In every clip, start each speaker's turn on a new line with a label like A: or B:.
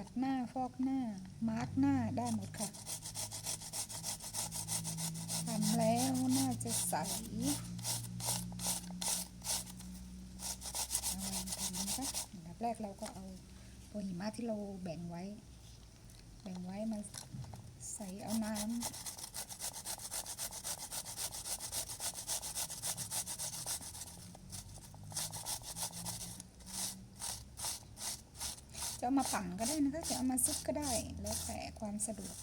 A: ขัดหน้าฟอกหน้า มาร์กหน้าได้หมดค่ะทำแล้วน่าจะใสเอาวางทำนะคะอันแรกเราก็เอาตัวหิมะที่เราแบ่งไว้ แบ่งไว้มาใส่เอาน้ำ จะเอามาปั่นก็ได้นะคะ จะเอามาซุกก็ได้ แล้วแต่ความสะดวก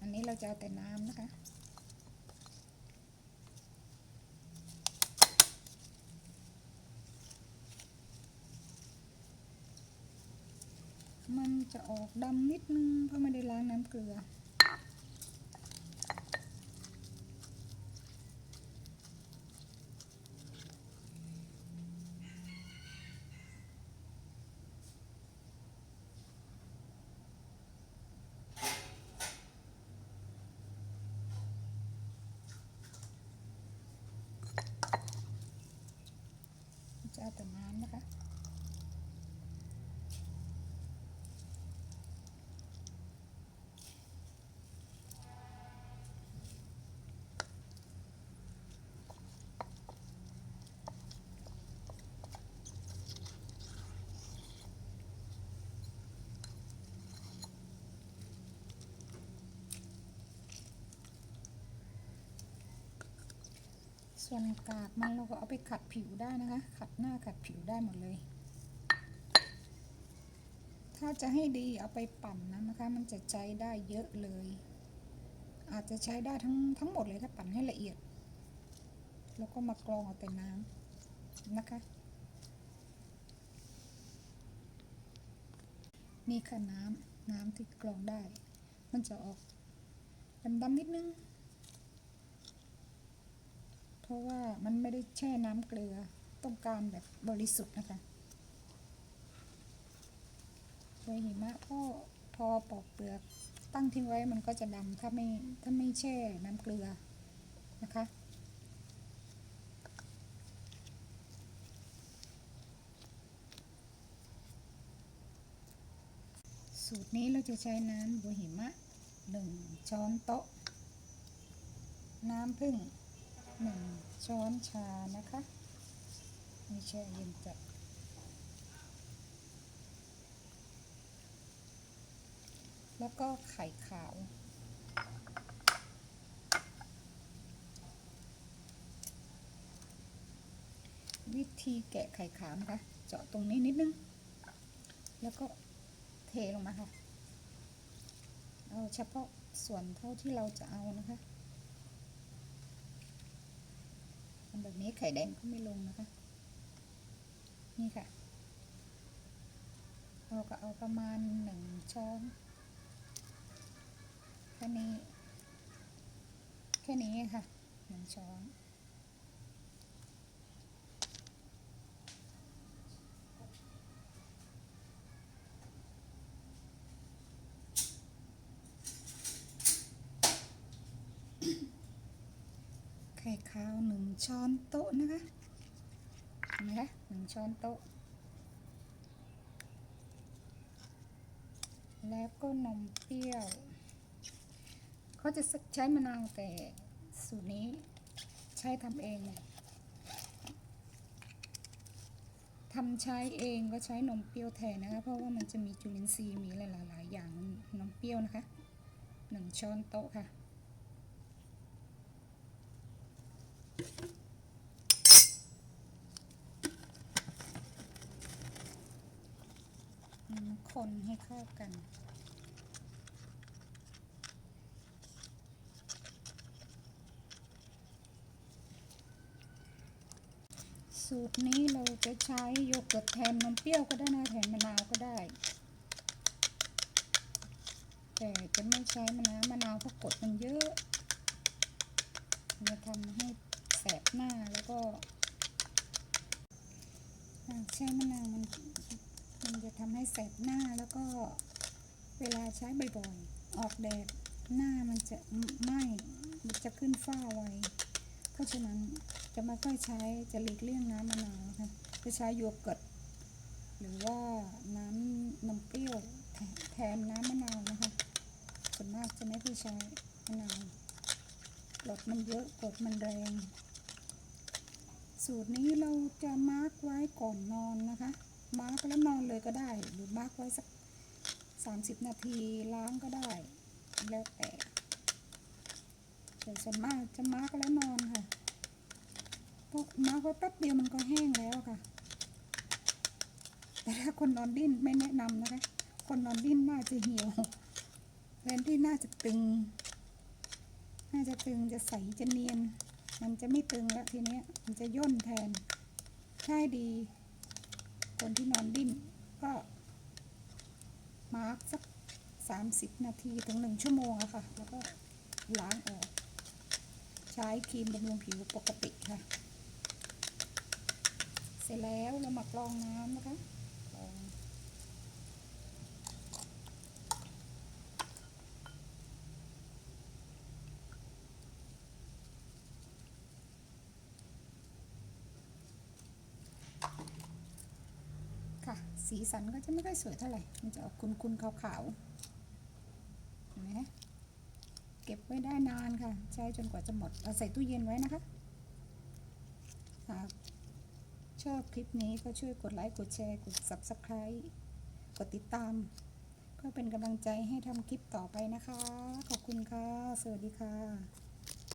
A: อันนี้เราจะเอาแต่น้ำนะคะมันจะออกดำนิดนึงเพราะไม่ได้ล้างน้ำเกลือ จะเอาแต่น้ำนะคะ ส่วนกากมันเราก็เอาไปขัดผิวได้นะคะ ขัดหน้าขัดผิวได้หมดเลย ถ้าจะให้ดีเอาไปปั่นนะนะคะ มันจะใช้ได้เยอะเลย อาจจะใช้ได้ทั้งทั้งหมดเลยถ้าปั่นให้ละเอียด แล้วก็มากรองเอาแต่น้ำนะคะ นี่ค่ะน้ำน้ำที่กรองได้ มันจะออกดำๆนิดนึง เพราะว่ามันไม่ได้แช่น้ำเกลือต้องการแบบบริสุทธิ์นะคะใบหิมะก็พอปอกเปลือกตั้งทิ้งไว้มันก็จะดำถ้าไม่ถ้าไม่แช่น้ำเกลือนะคะ สูตรนี้เราจะใช้น้ำบัวหิมะหนึ่งช้อนโต๊ะ น้ำผึ้ง หนึ่งช้อนชานะคะไม่แช่เย็นจัดแล้วก็ไข่ขาว วิธีแกะไข่ขาวนะคะเจาะตรงนี้นิดนึง แล้วก็เทลงมาค่ะ เอาเฉพาะส่วนเท่าที่เราจะเอานะคะทำแบบนี้ไข่แดงก็ไม่ลงนะคะ นี่ค่ะ เราก็เอาประมาณหนึ่งช้อนแค่นี้ แค่นี้ค่ะหนึ่งช้อน ไข่ขาวหนึ่ง ช้อนโต๊ะนะคะเห็นไหมคะหนึ่งช้อนโต๊ะ แล้วก็นมเปรี้ยว เขาจะใช้มะนาวแต่สูตรนี้ใช้ทำเองทำใช้เองก็ใช้นมเปรี้ยวแทนนะคะ เพราะว่ามันจะมีจุลินทรีย์มีหลายๆอย่างนมเปรี้ยวนะคะหนึ่งช้อนโต๊ะค่ะ คนให้เข้ากันสูตรนี้เราจะใช้โยเกิร์ตแทนนมเปรี้ยวก็ได้นะแทนมะนาวก็ได้ แต่จะไม่ใช้มะนาวมะนาวเพราะกดมันเยอะจะทำให้ บหน้าแล้วก็ใช้มะนาวมันมันจะทำให้แสบหน้าแล้วก็เวลาใช้บ่อยๆออกแดดหน้ามันจะไหม้มันจะขึ้นฝ้าไวเพราะฉะนั้นจะไม่ค่อยใช้จะหลีกเลี่ยงน้ำมะนาวจะใช้โยเกิร์ตหรือว่าน้ำนมเปรี้ยวแทนแทนน้ำมะนาวนะคะส่วนมากจะไม่ค่อยใช้มะนาวกรดมันเยอะกรดมันแรง สูตรนี้เราจะมาร์กไว้ก่อนนอนนะคะ มาร์กแล้วนอนเลยก็ได้ หรือมาร์กไว้สัก 30 นาทีล้างก็ได้ แล้วแต่แต่ส่วนมากจะมาร์กแล้วนอนค่ะเพราะมาร์กไว้แป๊บเดียวมันก็แห้งแล้วค่ะ แต่ถ้าคนนอนดิ้นไม่แนะนำนะคะ คนนอนดิ้นน่าจะเหี่ยวแทนที่น่าจะตึง น่าจะตึงจะใสจะเนียน มันจะไม่ตึงแล้วทีนี้มันจะย่นแทนใช่ดี คนที่นอนดิ้นก็มาร์กสักสามสิบนาทีถึงหนึ่งชั่วโมงอะค่ะ แล้วก็ล้างออก ใช้ครีมบำรุงผิวปกติค่ะ เสร็จแล้วเรามากรองน้ำนะคะ ค่ะ สีสันก็จะไม่ค่อยสวยเท่าไหร่ มันจะออกคุณๆขาวๆเห็นไหมเก็บไว้ได้นานค่ะ ใช้จนกว่าจะหมดเอาใส่ตู้เย็นไว้นะคะหากชอบคลิปนี้ก็ช่วยกดไลค์ กดแชร์ กด Subscribe กดติดตาม เพื่อเป็นกำลังใจให้ทำคลิปต่อไปนะคะ ขอบคุณค่ะ สวัสดีค่ะ